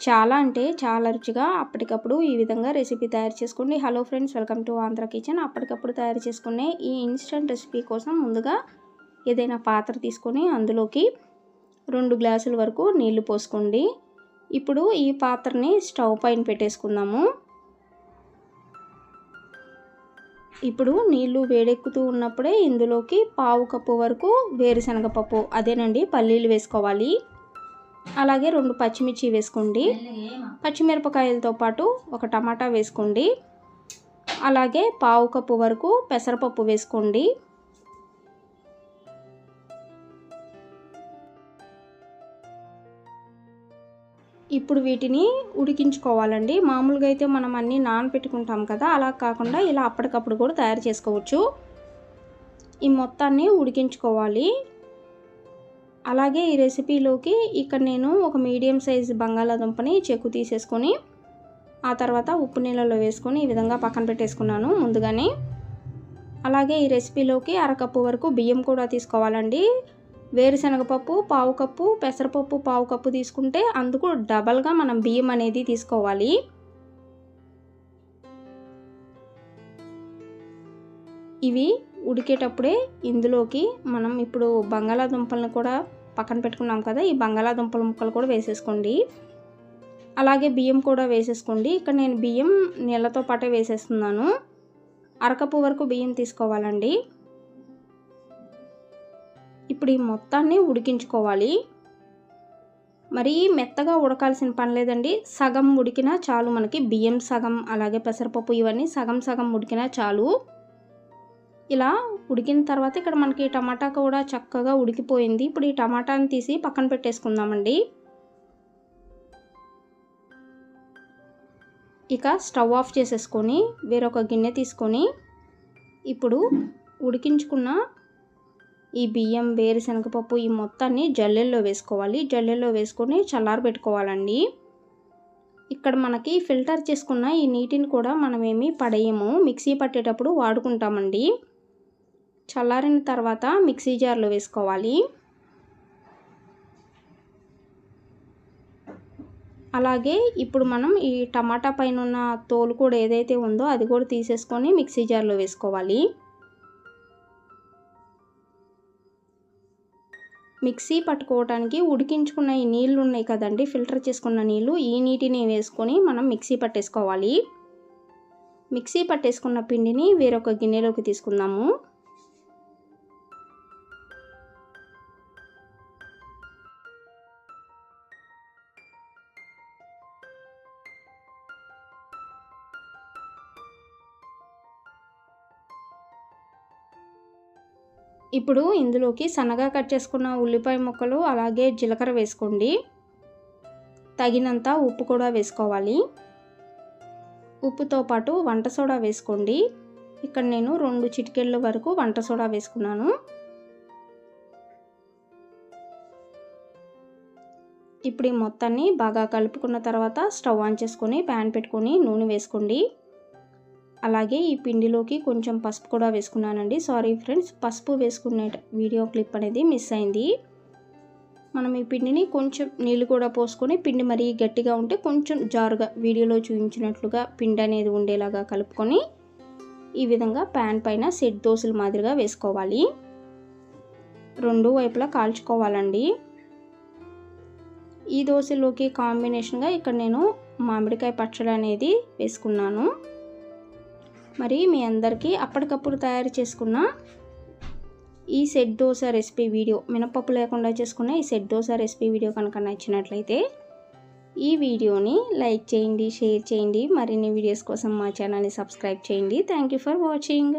చాలా అంటే చాలా రుచిగా అప్పటికప్పుడు ఈ విధంగా రెసిపీ తయారు చేసుకోండి hello friends welcome to Andhra kitchen. అప్పటికప్పుడు తయారు చేసుకునే ఈ ఇన్స్టంట్ రెసిపీ కోసం ముందుగా ఏదైనా పాత్ర తీసుకొని అందులోకి రెండు గ్లాసుల వరకు నీళ్ళు పోసుకోండి. ఇప్పుడు ఈ పాత్రని స్టవ్ పైన పెట్టేసుకుందాము. ఇప్పుడు నీళ్ళు వేడెక్కుతూ ఉన్నప్పుడే ఇందులోకి పావు కప్పు వరకు వేరుశనగ పప్పు అదేనండి పల్లీలు వేసుకోవాలి. అలాగే రెండు పచ్చిమిర్చి వేసుకోండి. పచ్చిమిరపకాయలతో పాటు ఒక టమాటా వేసుకోండి. అలాగే పావు కప్పు వరకు పెసరపప్పు వేసుకోండి. ఇప్పుడు వీటిని ఉడికించుకోవాలండి. మామూలుగా అయితే మనం అన్నీ నానబెట్టుకుంటాం కదా అలా కాకుండా ఇలా అప్పటికప్పుడు కూడా తయారు చేసుకోవచ్చు. ఈ మొత్తాన్ని ఉడికించుకోవాలి. అలాగే ఈ రెసిపీలోకి ఇక్కడ నేను ఒక మీడియం సైజ్ బంగాళాదుంపని చెక్కు తీసేసుకొని ఆ తర్వాత ఉప్పు నీళ్ళలో వేసుకొని ఈ విధంగా పక్కన పెట్టేసుకున్నాను ముందుగానే. అలాగే ఈ రెసిపీలోకి అరకప్పు వరకు బియ్యం కూడా తీసుకోవాలండి. వేరుశనగపప్పు పావు కప్పు పెసరపప్పు పావు కప్పు తీసుకుంటే అందుకు డబల్గా మనం బియ్యం అనేది తీసుకోవాలి. ఇవి ఉడికేటప్పుడే ఇందులోకి మనం ఇప్పుడు బంగాళాదుంపలను కూడా పక్కన పెట్టుకున్నాం కదా ఈ బంగాళాదుంపల ముక్కలు కూడా వేసేసుకోండి. అలాగే బియ్యం కూడా వేసేసుకోండి. ఇక్కడ నేను బియ్యం నీళ్ళతో పాటే వేసేస్తున్నాను. అరకప్పు వరకు బియ్యం తీసుకోవాలండి. ఇప్పుడు ఈ మొత్తాన్ని ఉడికించుకోవాలి. మరీ మెత్తగా ఉడకాల్సిన పని లేదండి. సగం ఉడికినా చాలు మనకి బియ్యం సగం అలాగే పెసరపప్పు ఇవన్నీ సగం సగం ఉడికినా చాలు. ఇలా ఉడికిన తర్వాత ఇక్కడ మనకి టమాటా కూడా చక్కగా ఉడికిపోయింది. ఇప్పుడు ఈ టమాటాని తీసి పక్కన పెట్టేసుకుందామండి. ఇక స్టవ్ ఆఫ్ చేసేసుకొని వేరొక గిన్నె తీసుకొని ఇప్పుడు ఉడికించుకున్న ఈ బియ్యం వేరుశనగపప్పు ఈ మొత్తాన్ని జల్లెల్లో వేసుకోవాలి. జల్లెల్లో వేసుకొని చల్లారబెట్టుకోవాలండి. ఇక్కడ మనకి ఫిల్టర్ చేసుకున్న ఈ నీటిని కూడా మనమేమి పడేయము. మిక్సీ పట్టేటప్పుడు వాడుకుంటామండి. చల్లారిన తర్వాత మిక్సీ జార్లో వేసుకోవాలి. అలాగే ఇప్పుడు మనం ఈ టమాటా పైన ఉన్న తోలు కూడా ఏదైతే ఉందో అది కూడా తీసేసుకొని మిక్సీ జార్లో వేసుకోవాలి. మిక్సీ పట్టుకోవడానికి ఉడికించుకున్న ఈ నీళ్ళు ఉన్నాయి కదండి ఫిల్టర్ చేసుకున్న నీళ్ళు ఈ నీటిని వేసుకొని మనం మిక్సీ పట్టేసుకోవాలి. మిక్సీ పట్టేసుకున్న పిండిని వేరొక గిన్నెలోకి తీసుకుందాము. ఇప్పుడు ఇందులోకి సన్నగా కట్ చేసుకున్న ఉల్లిపాయ ముక్కలు అలాగే జీలకర్ర వేసుకోండి. తగినంత ఉప్పు కూడా వేసుకోవాలి. ఉప్పుతో పాటు వంట సోడా వేసుకోండి. ఇక్కడ నేను రెండు చిటికెళ్ళ వరకు వంట సోడా వేసుకున్నాను. ఇప్పుడు ఈ మొత్తాన్ని బాగా కలుపుకున్న తర్వాత స్టవ్ ఆన్ చేసుకొని ప్యాన్ పెట్టుకొని నూనె వేసుకోండి. అలాగే ఈ పిండిలోకి కొంచెం పసుపు కూడా వేసుకున్నానండి. సారీ ఫ్రెండ్స్ పసుపు వేసుకునే వీడియో క్లిప్ అనేది మిస్ అయింది. మనం ఈ పిండిని కొంచెం నీళ్ళు కూడా పోసుకొని పిండి మరీ గట్టిగా ఉంటే కొంచెం జారుగా వీడియోలో చూపించినట్లుగా పిండి అనేది ఉండేలాగా కలుపుకొని ఈ విధంగా ప్యాన్ పైన సెట్ దోశల మాదిరిగా వేసుకోవాలి. రెండు వైపులా కాల్చుకోవాలండి. ఈ దోశలోకి కాంబినేషన్గా ఇక్కడ నేను మామిడికాయ పచ్చడి అనేది వేసుకున్నాను. మరి మీ అందరికీ అప్పటికప్పుడు తయారు చేసుకున్న ఈ సెట్ దోశ రెసిపీ వీడియో మినపప్పు లేకుండా చేసుకున్న ఈ సెట్ దోశ రెసిపీ వీడియో కనుక నచ్చినట్లయితే ఈ వీడియోని లైక్ చేయండి షేర్ చేయండి. మరిన్ని వీడియోస్ కోసం మా ఛానల్ని సబ్స్క్రైబ్ చేయండి. Thank you for watching